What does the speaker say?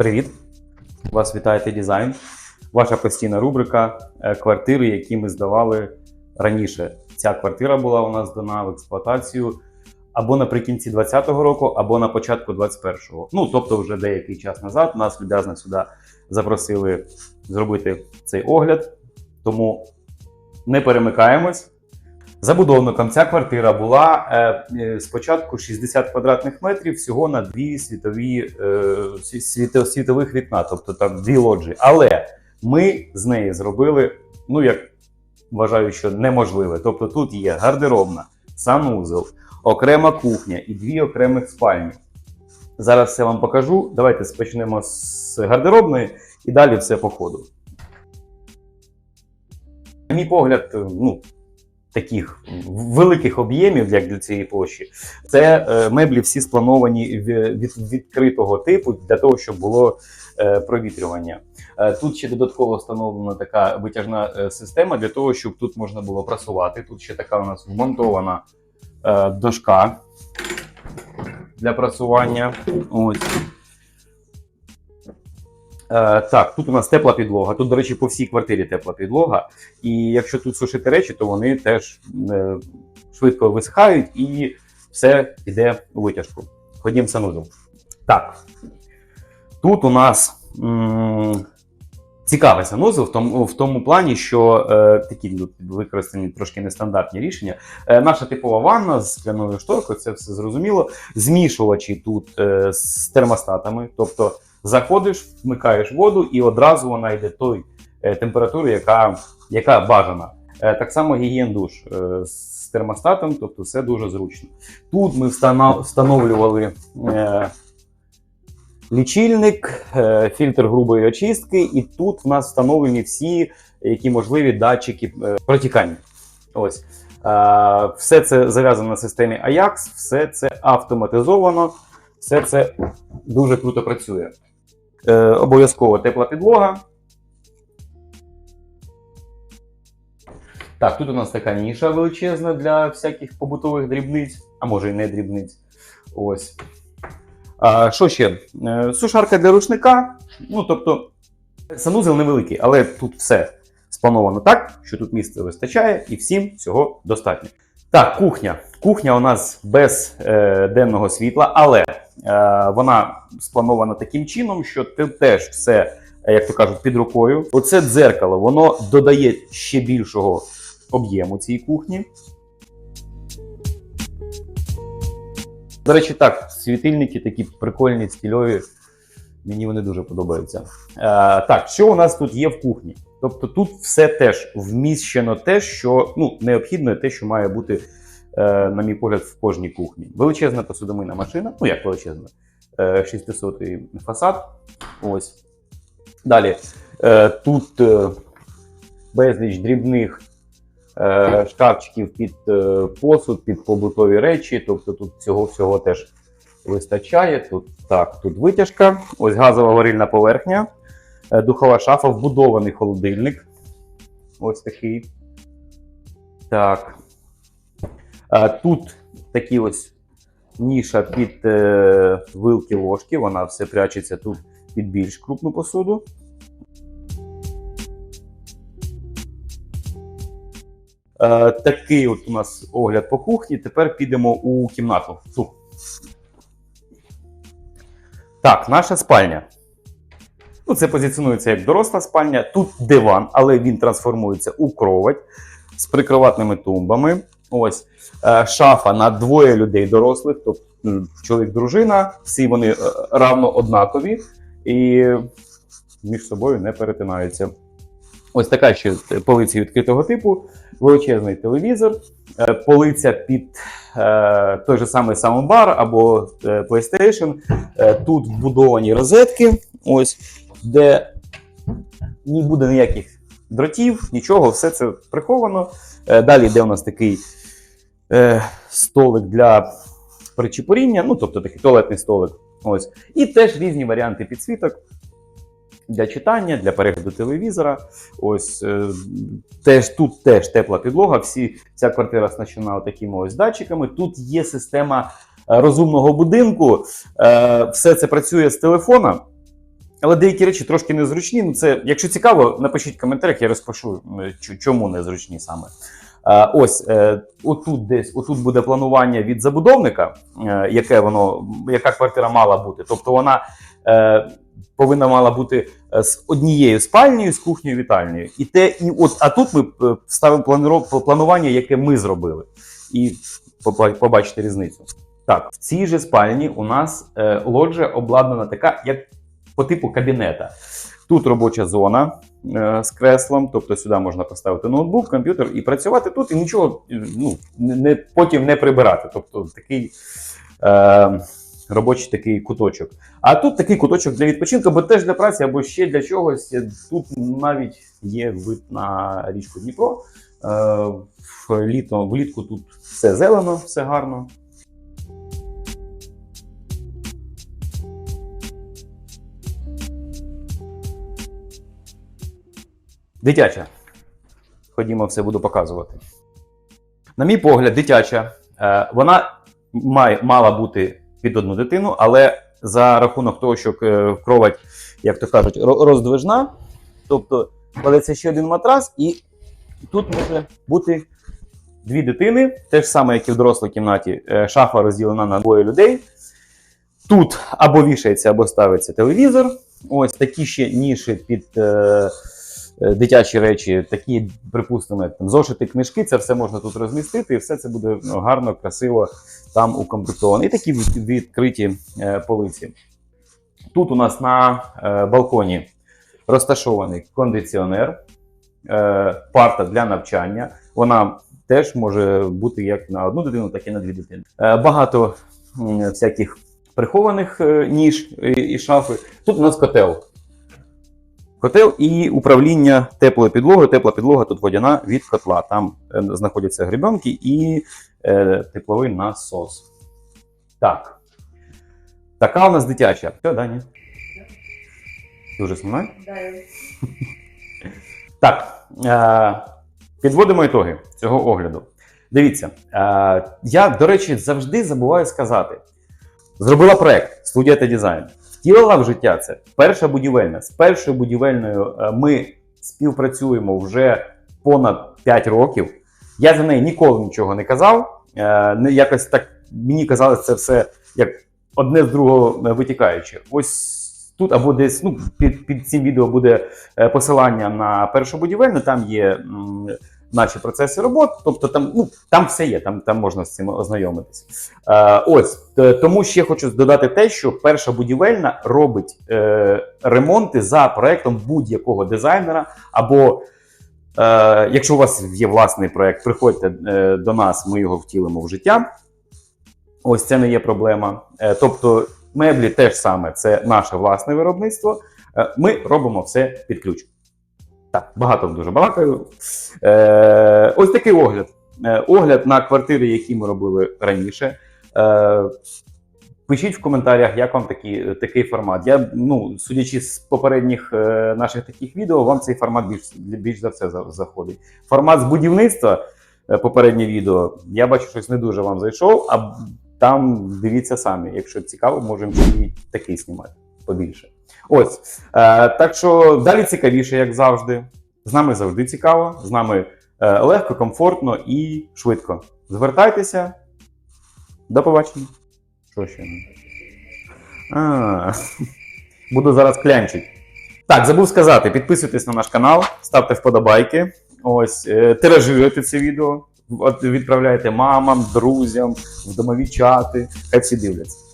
Привіт! Вас вітає дизайн. Ваша постійна рубрика е, квартири, які ми здавали раніше. Ця квартира була у нас здана в експлуатацію або наприкінці 2020 року, або на початку 2021-го. Ну тобто, вже деякий час назад нас люб'язно сюди запросили зробити цей огляд. Тому не перемикаємось. Забудовником ця квартира була е, е, спочатку 60 квадратних метрів всього на дві світові е, світо- світових вікна, тобто там дві лоджії. Але ми з неї зробили, ну як вважаю, що неможливе. Тобто тут є гардеробна, санузел, окрема кухня і дві окремих спальні. Зараз все вам покажу. Давайте почнемо з гардеробної і далі все по ходу. На мій погляд, ну, таких великих об'ємів, як для цієї площі, це е, меблі всі сплановані від відкритого типу для того, щоб було е, провітрювання. Е, Тут ще додатково встановлена така витяжна система для того, щоб тут можна було прасувати. Тут ще така у нас вмонтована дошка для прасування. Ось. Е, так, тут у нас тепла підлога. Тут, до речі, по всій квартирі тепла підлога. І якщо тут сушити речі, то вони теж е, швидко висихають і все йде у витяжку. Ходім санузел. Так. Тут у нас м- цікавий санузел в тому, в тому плані, що е, такі використані трошки нестандартні рішення. Е, наша типова ванна з скляною шторкою, це все зрозуміло. Змішувачі тут е, з термостатами. Тобто заходиш, вмикаєш воду, і одразу вона йде той е, температури, яка, яка бажана. Е, так само гігієн-душ е, з термостатом, тобто все дуже зручно. Тут ми встановлювали лічильник, фільтр грубої очистки, і тут в нас встановлені всі, які можливі датчики протікання. Ось. Все це зав'язано на системі Ajax, все це автоматизовано, все це дуже круто працює. Е, обов'язково тепла підлога. Так, тут у нас така ніша величезна для всяких побутових дрібниць, а може і не дрібниць. Ось. А, що ще? Е, сушарка для рушника. Ну, тобто, санузел невеликий, але тут все сплановано так, що тут місця вистачає і всім всього достатньо. Так, кухня. Кухня у нас без е, денного світла, але е, вона спланована таким чином, що ти теж все, е, як то кажуть, під рукою. Оце дзеркало, воно додає ще більшого об'єму цій кухні. До речі, так, світильники такі прикольні, стильові. Мені вони дуже подобаються. Е, так, що у нас тут є в кухні? Тобто тут все теж вміщено те, що ну, необхідно, те, що має бути, е, на мій погляд, в кожній кухні. Величезна посудомийна машина, ну як величезна, е, 600 фасад. Ось. Далі. Е, тут е, безліч дрібних е, шкафчиків під е, посуд, під побутові речі. Тобто тут цього всього теж вистачає. Тут так, тут витяжка, ось газова варильна поверхня, духова шафа, вбудований холодильник. Ось такий. Так. Е, тут такі ось ніша під е, вилки ложки. Вона все прячеться тут під більш крупну посуду. Е, такий от у нас огляд по кухні. Тепер підемо у кімнату. Так, наша спальня. Ну, це позиціонується як доросла спальня. Тут диван, але він трансформується у кровать з прикроватними тумбами. Ось е, шафа на двоє людей дорослих, тобто чоловік, дружина, всі вони е, равно однакові і між собою не перетинаються. Ось така ще полиця відкритого типу, величезний телевізор, е, полиця під той же самий саундбар або PlayStation. Тут вбудовані розетки, ось, де не буде ніяких дротів, нічого, все це приховано. Е, далі йде у нас такий е, столик для причепуріння, ну тобто такий туалетний столик. Ось. І теж різні варіанти підсвіток для читання, для перегляду телевізора. Ось е, теж тут теж тепла підлога. Всі ця квартира оснащена такими ось датчиками. Тут є система е, розумного будинку. Е, все це працює з телефона. Але деякі речі трошки незручні. Ну, це, якщо цікаво, напишіть в коментарях, я розпишу, чу- чому незручні саме. Е, ось е, отут десь отут буде планування від забудовника, е, яке воно, яка квартира мала бути. Тобто вона е, повинна мала бути е, з однією спальнею, з кухнею вітальнею. І те, і от, а тут ми е, плануро- планування, яке ми зробили. І побачите різницю. Так, в цій же спальні у нас е, лоджія обладнана така, як по типу кабінета. Тут робоча зона е, з креслом, тобто сюди можна поставити ноутбук, комп'ютер і працювати тут, і нічого е, ну, не, потім не прибирати. Тобто такий е, робочий такий куточок. А тут такий куточок для відпочинку, або теж для праці, або ще для чогось. Тут навіть є вид на річку Дніпро. Е, в літо, влітку тут все зелено, все гарно. Дитяча. Ходімо, все буду показувати. На мій погляд, дитяча. Е, вона має, мала бути під одну дитину, але за рахунок того, що е, кровать, як то кажуть, роздвижна, тобто кладеться ще один матрас, і тут може бути дві дитини, те ж саме, як і в дорослій кімнаті, е, шафа розділена на двоє людей. Тут або вішається, або ставиться телевізор. Ось такі ще ніші під дитячі речі, такі, припустимо, там зошити, книжки, це все можна тут розмістити, і все це буде ну, гарно, красиво там укомплектовано. І такі відкриті е, полиці. Тут у нас на е, балконі розташований кондиціонер, е, парта для навчання. Вона теж може бути як на одну дитину, так і на дві дитини. Е, багато всяких прихованих е, ніж і шафи. Тут у нас котел. Котел і управління теплою підлогою. Тепла підлога тут водяна від котла. Там знаходяться гребенки і е, тепловий насос. Так. Така у нас дитяча. Все, Даня? Дуже сумна? Так, е, підводимо ітоги цього огляду. Дивіться, е, я, до речі, завжди забуваю сказати: зробила проект студія та дизайн, втілила в життя це перша будівельна. З першою будівельною е, ми співпрацюємо вже понад 5 років. Я за неї ніколи нічого не казав. Е, якось так мені казалось це все як одне з другого е, витікаюче. Ось тут або десь ну, під, під цим відео буде посилання на першу будівельну, там є наші процеси робот, тобто там, ну, там все є, там, там можна з цим ознайомитися. Е, ось тому ще хочу додати те, що перша будівельна робить е, ремонти за проектом будь-якого дизайнера. Або е, якщо у вас є власний проект, приходьте е, до нас, ми його втілимо в життя. Ось це не є проблема. Е, тобто, меблі теж саме, це наше власне виробництво. Ми робимо все під ключ. Так, багато дуже балакаю. Е, ось такий огляд. Е, огляд на квартири, які ми робили раніше. Е, пишіть в коментарях, як вам такий, такий формат. Я, ну, судячи з попередніх е, наших таких відео, вам цей формат більш, більш за все заходить. Формат з будівництва, е, попереднє відео, я бачу, щось не дуже вам зайшов, а там дивіться самі. Якщо цікаво, можемо такий знімати побільше. Ось. Е, так що далі цікавіше, як завжди. З нами завжди цікаво, з нами е, легко, комфортно і швидко. Звертайтеся. До побачення. Що ще? А, буду зараз клянчить. Так, забув сказати, підписуйтесь на наш канал, ставте вподобайки. Ось, е, тиражуйте це відео, відправляйте мамам, друзям, в домові чати. Хай всі дивляться.